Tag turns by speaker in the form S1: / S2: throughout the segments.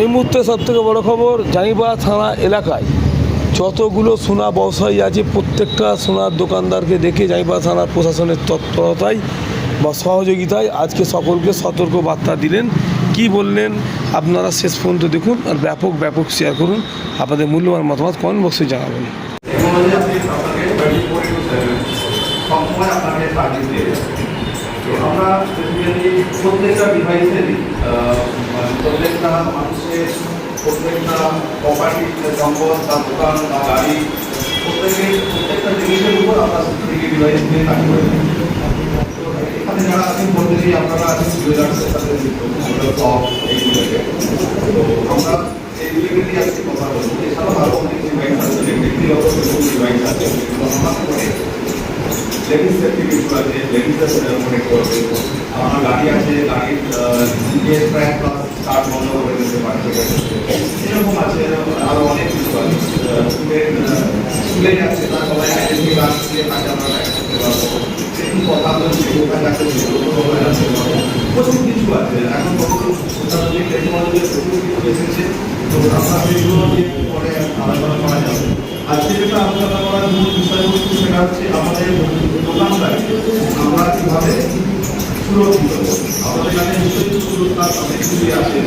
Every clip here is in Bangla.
S1: এই মুহূর্তে সব থেকে বড় খবর জানিবা থানা এলাকায় যতগুলো সোনা ব্যবসায়ী আছে, প্রত্যেকটা সোনার দোকানদারকে দেখে জানিবা থানার প্রশাসনের তৎপরতায় বা সহযোগিতায় আজকে সকলকে সতর্ক বার্তা দিলেন। কি বললেন? আপনারা শেষ পর্যন্ত দেখুন আর ব্যাপক ব্যাপক শেয়ার করুন। আপনাদের মূল্যবান মতামত কমেন্ট বক্সে জানাবেন।
S2: আপনাকে তো আমরা বেসিক্যালি প্রত্যেকটা ডিভাইসেরই মানে প্রত্যেকটা মানুষের, প্রত্যেকটা প্রপার্টি সম্পদ বা দোকান বা গাড়ি, প্রত্যেকের, প্রত্যেকটা জিনিসের উপর আমরা সিকিউরিটি ডিভাইস নিয়ে কাজ করে। এখানে যারা আছেন, প্রত্যেকেই আপনারা আছেন জুয়েলার্সের সাথে এইগুলোকে তো আমরা এইগুলোকে নিয়ে আজকে কথা বলব। এছাড়াও আরও অনেক ডিভাইস আছে ব্যক্তিগত ডিভাইস আছে যেগুলো আমরা করে লেডিস সেফটি কিছু আছে লেডিসের মনে করবে আমার গাড়ি আছে গাড়ির জিপিএস ট্র্যাক প্লাস স্টার্ট বন্ধ করে দিতে পারছে এরকম আছে আরও অনেক কিছু আছে স্টুডেন্ট স্কুলে যাচ্ছে তার সবাই আইডেন্টি কার্ড দিয়ে কাজে আমরা করতে পারব একটু কথা যাচ্ছে প্রচুর কিছু আছে এখন কত প্রচুর কিছু এসেছে তো আমরা সেগুলো পরে আলোচনা করা যাবে আজকে যেটা আলোচনা করার মূল বিষয়বস্তু সেটা হচ্ছে আমাদের দোকানদারকে আমরা কীভাবে সুরক্ষিত আমাদের কাছে নিশ্চয়ই সুরক্ষার অনেক কিছুই আছে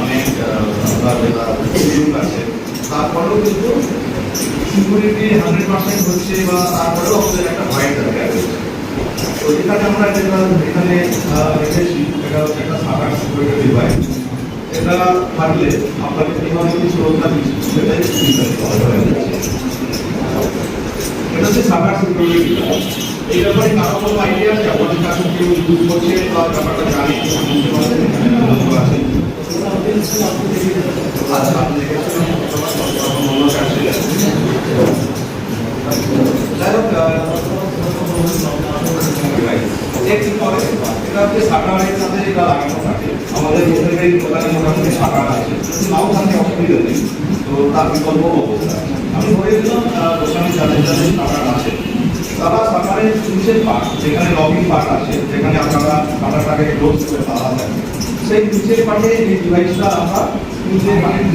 S2: অনেক আছে। তারপরেও কিন্তু সিকিউরিটি হান্ড্রেড পার্সেন্ট হচ্ছে বা তারপরেও আমাদের একটা ভয় থাকে তো এখানে আমরা যেটা এখানে রেখেছি এটা হচ্ছে একটা সাকার সিকিউরিটি ডিভাইস এটা থাকলে আপনাকে কীভাবে কি সুরক্ষা দিচ্ছি, সেটাই এটা হচ্ছে সাকার সিকিউরিটি এই ব্যাপারে কারও কোনো আইডিয়া আছে? আপনাদের কাছে কেউ ইউজ করছে বা ব্যাপারটা জানি আচ্ছা আপনি দেখেছেন কাছে যাই হোক এটা হচ্ছে সাকারের সাথে এটা লাগানো থাকে। আমাদের দোকানে মোটামুটি সাকার আছে নাও থাকে অসুবিধা নেই। তো তার বিকল্প অবস্থা। আমি ধরে দিলাম দোকানে যাদের যাদের সাকার আছে। তারা সাকারের নিচের পার্ট যেখানে পার্ট আছে, যেখানে আপনারা সাকারটাকে ক্লোজ করে পাওয়া যায়, সেই নিচের পার্টে এই ডিভাইসটা আমরা নিচে কানেক্ট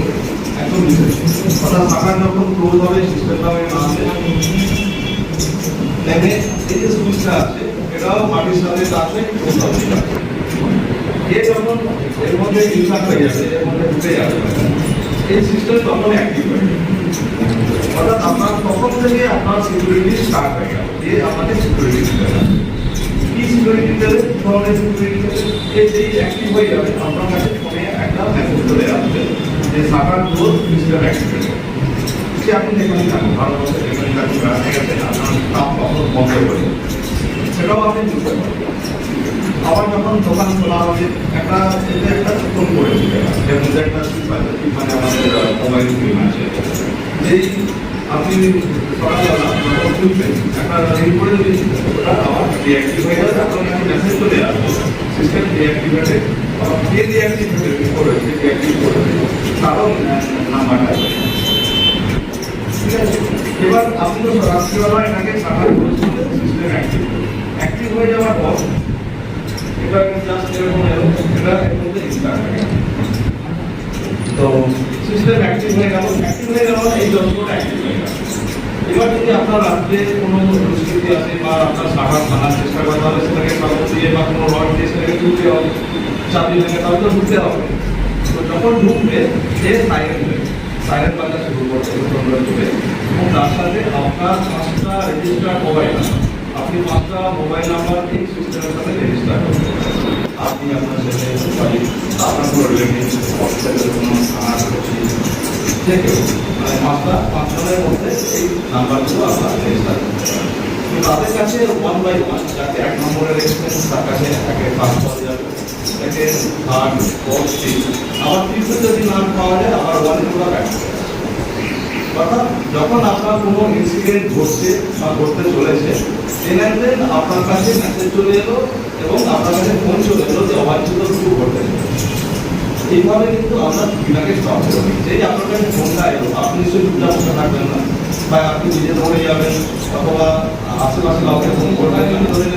S2: একদম নিচে অর্থাৎ সাকার যখন ক্লোজ হবে সিস্টেমটা দেখে এই এটাও মাটির সাথে তাতে এ যখন এর মধ্যে ইনসার্ট হয়ে যাবে, এর মধ্যে ঢুকে যাবে, এই সিস্টেম তখন অ্যাক্টিভ হয়ে। অর্থাৎ আপনার তখন থেকে আপনার সিকিউরিটি স্টার্ট হয়ে গেল, যে আপনাকে সিকিউরিটি দিতে কি সিকিউরিটি দেবে? কি ধরনের সিকিউরিটি দেবে। এই যেই অ্যাক্টিভ হয়ে যাবে, আপনার কাছে ফোনে একটা মেসেজ চলে আসবে যে, সাকার গ্রোথ সিস্টেম অ্যাক্টিভ সে আপনি যেখানে থাকুন ভারতবর্ষে যেখানে থাকুন আপনার কাপ কখনো বন্ধ দেবে। সেটাও আপনি বুঝতে আবার যখন দোকান খোলা হবে, একটা এতে একটা ফোন করে এর মধ্যে একটা মানে আমাদের মোবাইল স্ক্রিন আছে। যেই আপনি একটা করে ওটা হয়ে কে নাম্বারটা ঠিক আছে? এবার আপনি তো রাত্রিবেলা এটাকে করেছিলেন সিস্টেম অ্যাক্টিভ অ্যাক্টিভ হয়ে যাওয়ার পর এটা জাস্ট এরকম এলো এটা মধ্যে তো সিস্টেম অ্যাক্টিভ হয়ে গেল। অ্যাক্টিভ হয়ে গেল এই যন্ত্রটা এবার যদি আপনার রাত্রে কোনো পরিস্থিতি আছে বা আপনার সাকার ভাঙার চেষ্টা করে তাহলে সেটাকে কাগজ দিয়ে বা কোনো রড দিয়ে সেটাকে তুলতে হবে চাবি ভেঙে তাহলে তো ঢুকতে হবে। তো যখন ঢুকবে, সে সাইরেন সাইরেন বাজা শুরু করতে তোমরা ঢুকে এবং তার সাথে আপনার পাঁচটা রেজিস্টার মোবাইল নাম্বার আপনি পাঁচটা মোবাইল নাম্বার এই সিস্টেমের সাথে রেজিস্টার করবেন আপনি আপনার ছেলে বাড়ি আপনার কোনো রিলেটিভ হসপিটালের কোনো থানার থেকে মানে পাঁচটা পাঁচজনের মধ্যে এই নাম্বারগুলো আপনার রেজিস্টার করতে তাদের কাছে ওয়ান বাই ওয়ান যাতে এক নম্বরে রেখেছেন তার কাছে একে পাস পাওয়া যাবে একে থার্ড ফোর্থ আবার ফিফথে যদি নাম পাওয়া যায়, আবার ওয়ান পুরো ব্যাক অর্থাৎ যখন আপনার কোনো ইনসিডেন্ট ঘটছে বা ঘটতে চলেছে এনাদের আপনার কাছে মেসেজ চলে এলো এবং আপনার কাছে ফোন চলে এলো যে অবাঞ্ছিত কিছু ঘটতে এইভাবে কিন্তু আমরা ঝুঁকিটাকে স্টপ করে যেই আপনার কাছে ফোনটা এলো, আপনি নিশ্চয়ই চুপচাপ বসে থাকবেন না। বা আপনি নিজে দৌড়ে যাবেন, অথবা আশেপাশে কাউকে ফোন করবেন ধরে